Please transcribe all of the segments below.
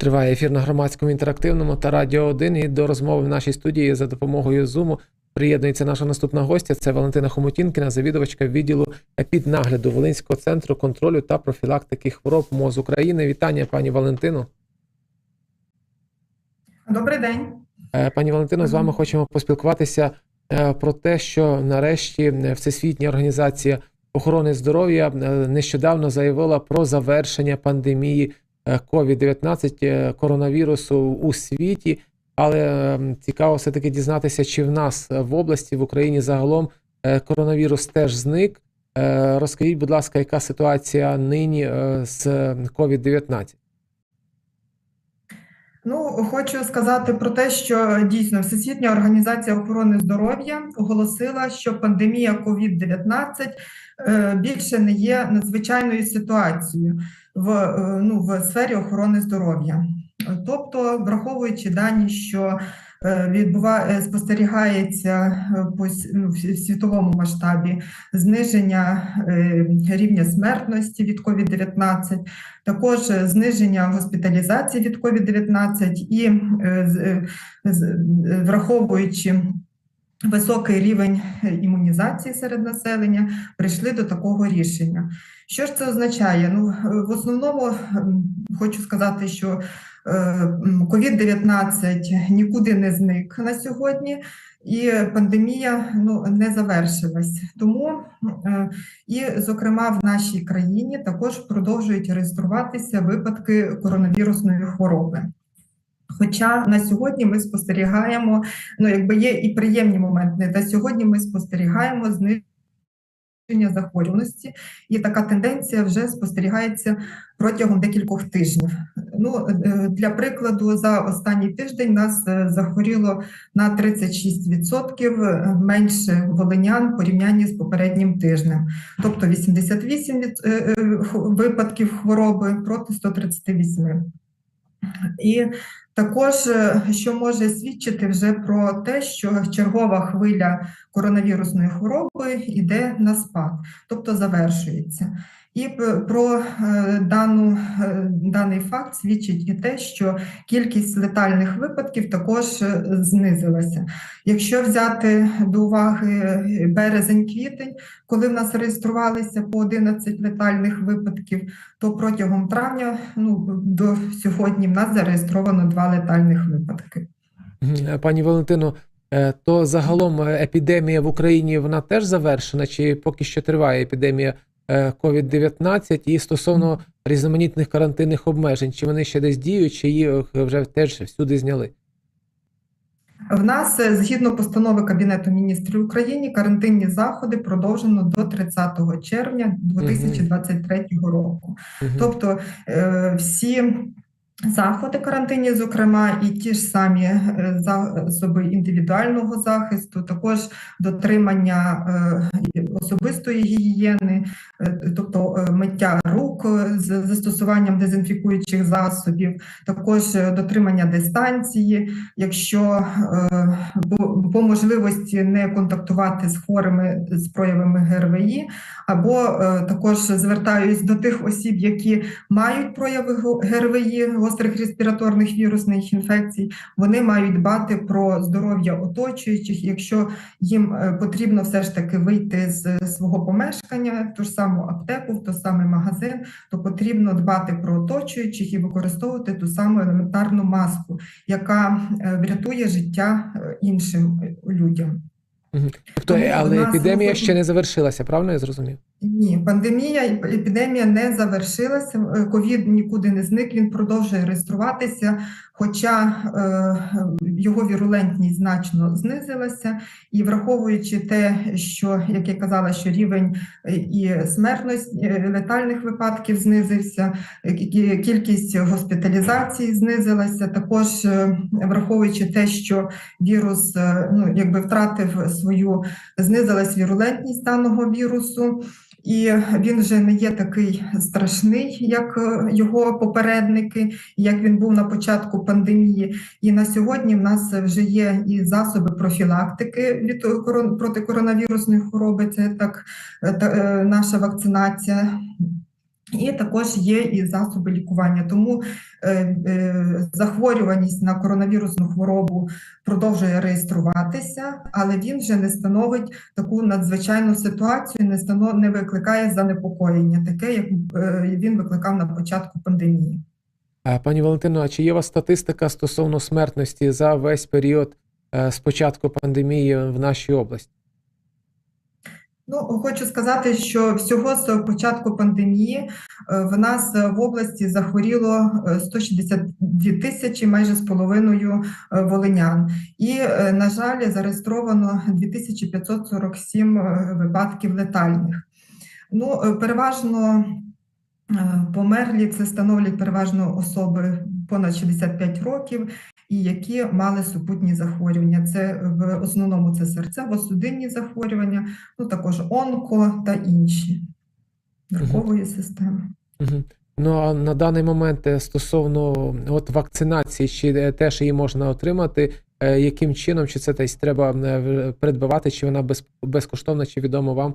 Триває ефір на громадському інтерактивному та радіо 1. І до розмови в нашій студії за допомогою Zoom приєднується наша наступна гостя. Це Валентина Хомутінкіна, завідувачка відділу піднагляду Волинського центру контролю та профілактики хвороб МОЗ України. Вітання, пані Валентину. Добрий день. Е, Пані Валентино, з вами хочемо поспілкуватися е, про те, що нарешті е, Всесвітня організація охорони здоров'я нещодавно заявила про завершення пандемії COVID-19 е, коронавірусу у світі. Але е, цікаво все-таки дізнатися, чи в нас е, в області, в Україні загалом е, коронавірус теж зник. Е, Розкажіть, будь ласка, яка ситуація нині е, з COVID-19? Ну, хочу сказати про те, що дійсно Всесвітня організація охорони здоров'я оголосила, що пандемія COVID-19 е, більше не є надзвичайною ситуацією в, е, ну, в сфері охорони здоров'я. Тобто, враховуючи дані, що е, відбуває спостерігається е, по ну, в світовому масштабі зниження е, рівня смертності від COVID-19, також е, зниження госпіталізації від COVID-19 і е, е, е, враховуючи високий рівень імунізації серед населення, прийшли до такого рішення. Що ж це означає? Ну, е, в основному хочу сказати, що е, м, COVID-19 нікуди не зник на сьогодні, і пандемія ну, не завершилась. Тому е, і, зокрема, в нашій країні також продовжують реєструватися випадки коронавірусної хвороби. Хоча на сьогодні ми спостерігаємо, ну якби є і приємні моменти. На сьогодні ми спостерігаємо зниження захворюваності, і така тенденція вже спостерігається протягом декількох тижнів. Ну е, для прикладу, за останній тиждень нас е, захворіло на 36% менше волинян в порівнянні з попереднім тижнем, тобто 88 від- е, випадків хвороби проти 138. І також, е, що може свідчити вже про те, що чергова хвиля коронавірусної хвороби йде на спад, тобто завершується. І про е, дану, е, даний факт свідчить і те, що кількість летальних випадків також е, знизилася. Якщо взяти до уваги березень-квітень, коли в нас реєструвалися по 11 летальних випадків, то протягом травня ну, до сьогодні в нас зареєстровано два летальних випадки. Пані Валентино, то загалом епідемія в Україні вона теж завершена, чи поки що триває епідемія COVID-19 і стосовно різноманітних карантинних обмежень, чи вони ще десь діють, чи їх вже теж всюди зняли? В нас е, згідно постанови Кабінету міністрів України карантинні заходи продовжено до 30 червня 2023 року. Тобто е, всі заходи карантинні, зокрема, і ті ж самі е, засоби індивідуального захисту, також дотримання е, особистої гігієни, е, тобто миття рук з застосуванням дезінфікуючих засобів, також дотримання дистанції, якщо по- можливості не контактувати з хворими з проявами ГРВІ, або також звертаюсь до тих осіб, які мають прояви ГРВІ, гострих респіраторних вірусних інфекцій, вони мають дбати про здоров'я оточуючих. Якщо їм е, потрібно все ж таки вийти з свого помешкання, в ту ж саму аптеку, в той самий магазин, то потрібно дбати про оточуючих і використовувати ту саму елементарну маску, яка е, врятує життя е, іншим людям. Тобто, але епідемія ще не завершилася, правильно я зрозумів? Ні, пандемія, епідемія не завершилася. е, Ковід нікуди не зник. Він продовжує реєструватися, хоча е, його вірулентність значно знизилася. І враховуючи те, що як я казала, що рівень е, і смертність е, летальних випадків знизився, кількість госпіталізацій знизилася. Також враховуючи те, що вірус ну якби втратив свою знизилась вірулентність даного вірусу. І він вже не є такий страшний, як е, його попередники, як він був на початку пандемії. І на сьогодні в нас вже є і засоби профілактики від корон- проти коронавірусної хвороби. Це так е, та- е, наша вакцинація. І також є і засоби лікування. Тому е, е, захворюваність на коронавірусну хворобу продовжує реєструватися, але він вже не становить таку надзвичайну ситуацію, не станов, не викликає занепокоєння, таке як е, він викликав на початку пандемії. Пані Валентино, а чи є у вас статистика стосовно смертності за весь період е, з пандемії в нашій області? Ну, хочу сказати, що всього з початку пандемії е, в нас е, в області захворіло е, 162 тисячі, майже з половиною е, волинян. І, е, на жаль, зареєстровано 2547 е, випадків летальних. Ну, е, переважно е, померлі це становлять переважно особи понад 65 років і які мали супутні захворювання. Це в основному це серцево-судинні захворювання, ну також онко та інші нервової системи. Мгм. Ну а на даний момент е, стосовно от вакцинації, чи е, теж її можна отримати, е, яким чином, чи це десь треба е, придбавати, чи вона без, безкоштовна, чи відомо вам, е,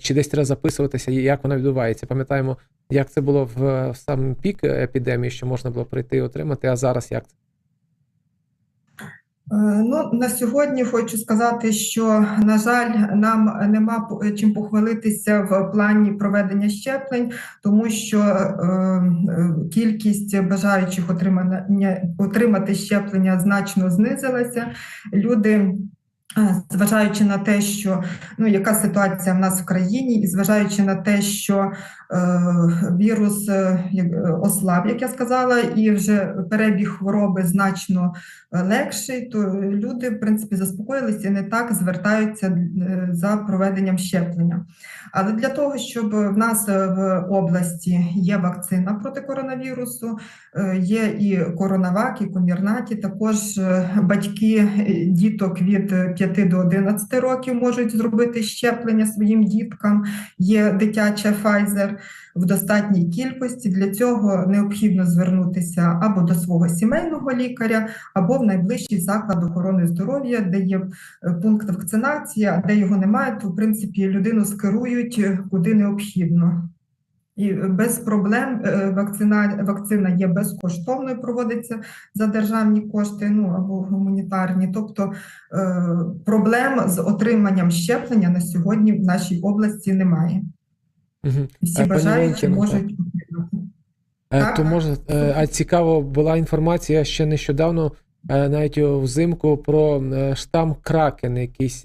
чи десь треба записуватися, і як вона відбувається? Пам'ятаємо, як це було в, сам пік епідемії, що можна було прийти і отримати, а зараз як це? Е, Ну, на сьогодні хочу сказати, що, на жаль, нам нема чим похвалитися в плані проведення щеплень, тому що е, е, кількість бажаючих отримання, отримати щеплення значно знизилася. Люди, е, зважаючи на те, що ну, яка ситуація в нас в країні, і зважаючи на те, що вірус е, е, ослаб, як я сказала, і вже перебіг хвороби значно е, легший, то люди, в принципі, заспокоїлися і не так звертаються е, за проведенням щеплення. Але для того, щоб в нас е, в області є вакцина проти коронавірусу, е, є і коронавак, і комірнаті. Також е, батьки е, діток від е, 5 до 11 років можуть зробити щеплення своїм діткам. Є дитяча Pfizer в достатній кількості. Для цього необхідно звернутися або до свого сімейного лікаря, або в найближчий заклад охорони здоров'я, де є е, пункт вакцинації, а де його немає, то в принципі людину скерують е, куди необхідно. І е, без проблем вакцина, вакцина є безкоштовною, проводиться за державні кошти, ну або гуманітарні. Тобто проблем з отриманням щеплення на сьогодні в нашій області немає. Всі Е, бажаючі можуть так. Е, То може, е, а цікаво була інформація ще нещодавно, навіть взимку про штам Кракен, якийсь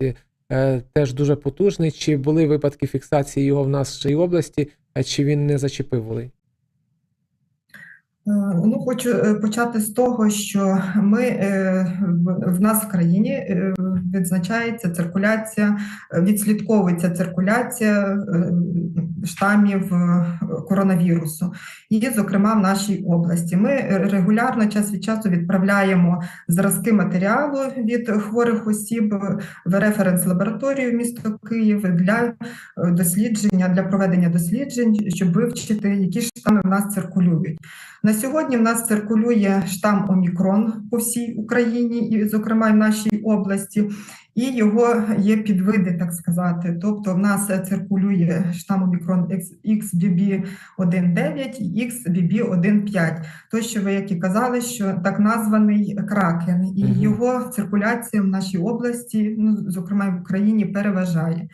теж дуже потужний. Чи були випадки фіксації його в нашій області, а чи він не зачепив волинь? Е, Ну, хочу е, почати з того, що ми е, в- нас в країні відзначається циркуляція, відслідковується циркуляція штамів коронавірусу, і, зокрема, в нашій області. Ми регулярно час від часу відправляємо зразки матеріалу від хворих осіб в референс-лабораторію місто Київ для дослідження, для проведення досліджень, щоб вивчити, які штами в нас циркулюють. На сьогодні в нас циркулює штам Омікрон по всій Україні, і, зокрема, в нашій області, і його є підвиди, так сказати. Тобто, в нас циркулює штам Омікрон XBB.1.9 і XBB.1.5. Той, що ви як і казали, що так названий кракен, і його циркуляція в нашій області, ну зокрема і в Україні, переважає.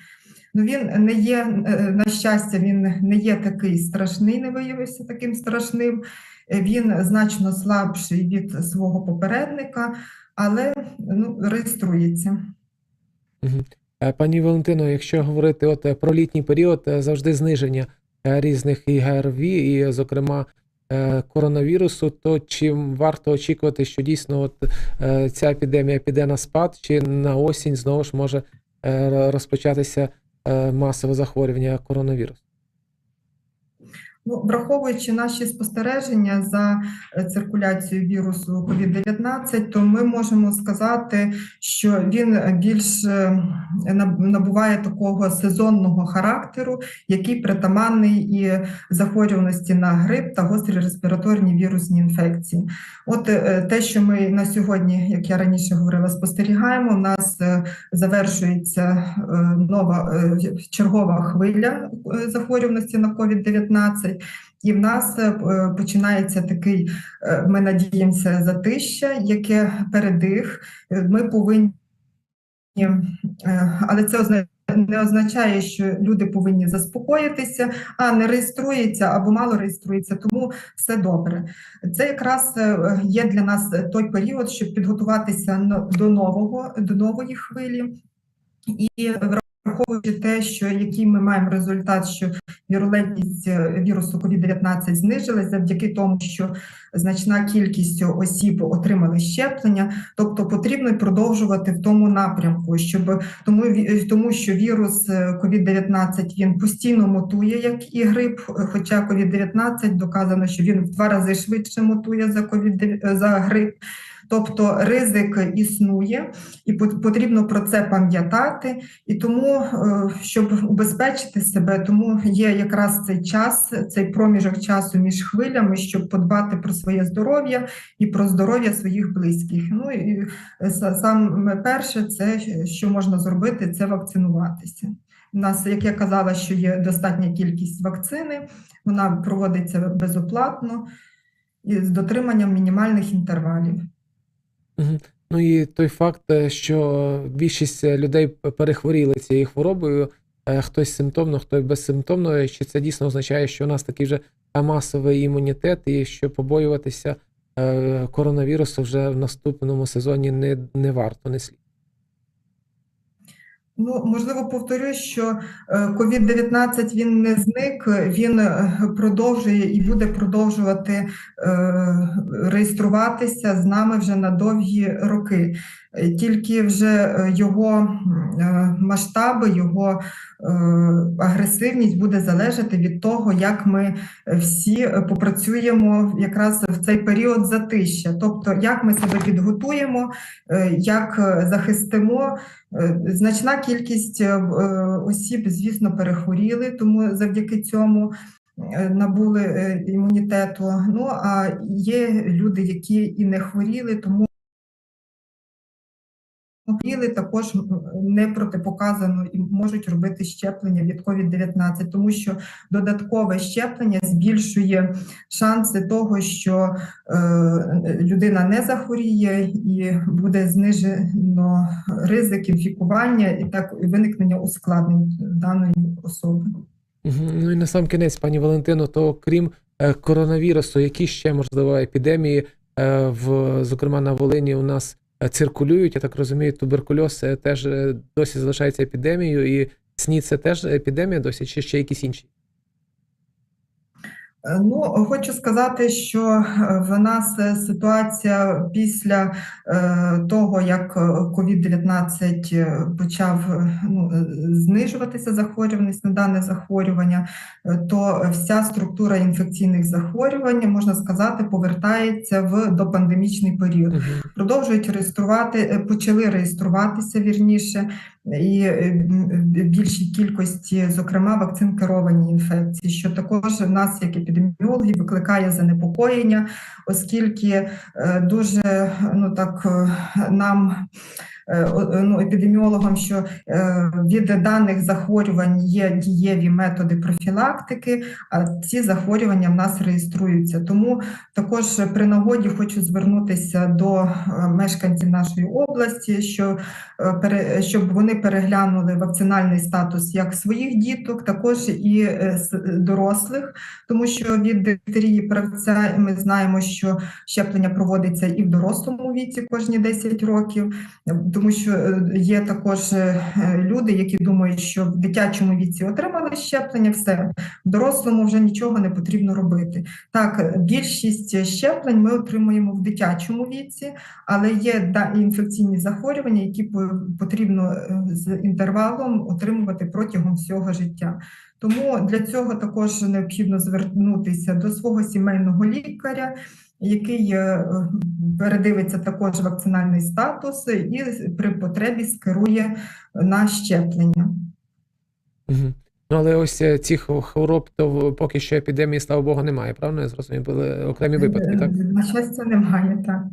Ну, він не є, е, на щастя, він не є такий страшний, не виявився таким страшним. Він значно слабший від свого попередника, але ну, реєструється. Е, Пані Валентино, якщо говорити от е, про літній період, е, завжди зниження різних і ГРВІ, і, зокрема, коронавірусу, то чи варто очікувати, що дійсно от ця епідемія піде на спад, чи на осінь знову ж може розпочатися масове захворювання коронавірусу? Ну, враховуючи наші спостереження за е, циркуляцією вірусу COVID-19, то ми можемо сказати, що він більш е, набуває такого сезонного характеру, який притаманний і захворюваності на грип та гострі респіраторні вірусні інфекції. От е, те, що ми на сьогодні, як я раніше говорила, спостерігаємо, у нас завершується нова чергова хвиля захворюваності на COVID-19. І в нас е, починається такий, е, ми надіємося, затища, яке передих. Е, Ми повинні, е, але це. Не означає, що люди повинні заспокоїтися, а не реєструється або мало реєструється, тому все добре. Це якраз е, є для нас той період, щоб підготуватися до нового, до нової хвилі, і враховуючи те, що який ми маємо результат, що вірулентність е, вірусу COVID-19 знижилась завдяки тому, що значна кількість осіб отримали щеплення, тобто потрібно продовжувати в тому напрямку, щоб тому, ві- тому що вірус е, COVID-19 він постійно мутує, як і грип, хоча COVID-19 доказано, що він в два рази швидше мутує за COVID, за грип. Тобто ризик існує, і потрібно про це пам'ятати. І тому, е, щоб убезпечити себе, тому є якраз цей час, цей проміжок часу між хвилями, щоб подбати про своє здоров'я і про здоров'я своїх близьких. Ну і е, саме перше, це що можна зробити, це вакцинуватися. У нас, як я казала, що є достатня кількість вакцини, вона проводиться безоплатно і з дотриманням мінімальних інтервалів. Ну і той факт, е, що більшість е, людей перехворіли цією хворобою, е, хтось симптомно, хтось безсимптомно, чи це дійсно означає, що у нас такий вже масовий імунітет, і що побоюватися коронавірусу вже в наступному сезоні не, не варто, не слід. Ну, можливо, повторюсь, що е, COVID-19 він не зник, він е, продовжує і буде продовжувати е, реєструватися з нами вже на довгі роки. Тільки вже його масштаби, його агресивність буде залежати від того, як ми всі попрацюємо якраз в цей період затища, тобто як ми себе підготуємо, як захистимо. Е, Значна кількість е, е, осіб, звісно, перехворіли, тому завдяки цьому набули імунітету. Ну а є люди, які і не хворіли, тому хворіли також не протипоказано і можуть робити щеплення від COVID-19, тому що додаткове щеплення збільшує шанси того, що е, людина не захворіє і буде знижено ризик інфікування і так виникнення ускладнень даної особи. Ну і на сам кінець, пані Валентино, то крім е, коронавірусу, які ще можливо епідемії е, в зокрема на Волині у нас циркулюють? Я так розумію, туберкульоз е, теж е, досі залишається епідемією, і СНІД це теж епідемія досі, чи ще якісь інші? Е, Ну, хочу сказати, що е, в нас е, ситуація після того, як е, COVID-19 е, почав ну, знижуватися захворюваність на дане захворювання, то вся структура інфекційних захворювань, можна сказати, повертається в допандемічний період. Продовжують реєструвати, почали реєструватися вірніше, і е, більшій кількості, зокрема, вакцин керовані інфекції, що також в нас, як епідеміологів, викликає занепокоєння, оскільки е, дуже ну так е, нам. Е, Ну, епідеміологам, що е, від даних захворювань є дієві методи профілактики, а ці захворювання в нас реєструються. Тому також при нагоді хочу звернутися до е, мешканців нашої області, що е, щоб вони переглянули вакцинальний статус як своїх діток, також і е, дорослих, тому що від дифтерії правця ми знаємо, що щеплення проводиться і в дорослому віці кожні 10 років, е, тому що е, є також е, люди, які думають, що в дитячому віці отримали щеплення, все в дорослому вже нічого не потрібно робити. Так, більшість щеплень ми отримуємо в дитячому віці, але є інфекційні захворювання, які потрібно е, з інтервалом отримувати протягом всього життя. Тому для цього також необхідно звернутися до свого сімейного лікаря, який е, передивиться також вакцинальний статус і при потребі скерує на щеплення. Ну, але ось е, цих хвороб, то поки що епідемії, слава Богу, немає, правильно? Я зрозумів, були окремі випадки, так? На щастя, немає так.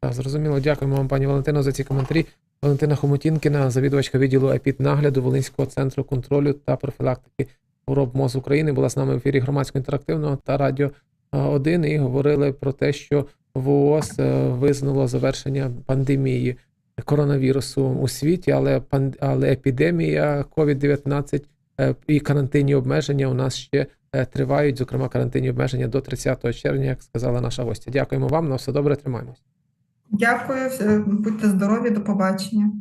Так, зрозуміло. Дякуємо вам, пані Валентино, за ці коментарі. Валентина Хомутінкіна, завідувачка відділу епіднагляду Волинського центру контролю та профілактики хвороб МОЗ України була з нами в ефірі громадського інтерактивного та радіо 1 і говорили про те, що ВООЗ е, визнало завершення пандемії коронавірусу у світі, але але епідемія COVID-19 е, і карантинні обмеження у нас ще е, тривають. Зокрема, карантинні обмеження до 30 червня, як сказала наша гостя. Дякуємо вам. На все добре, тримаємось. Дякую, будьте здорові, до побачення.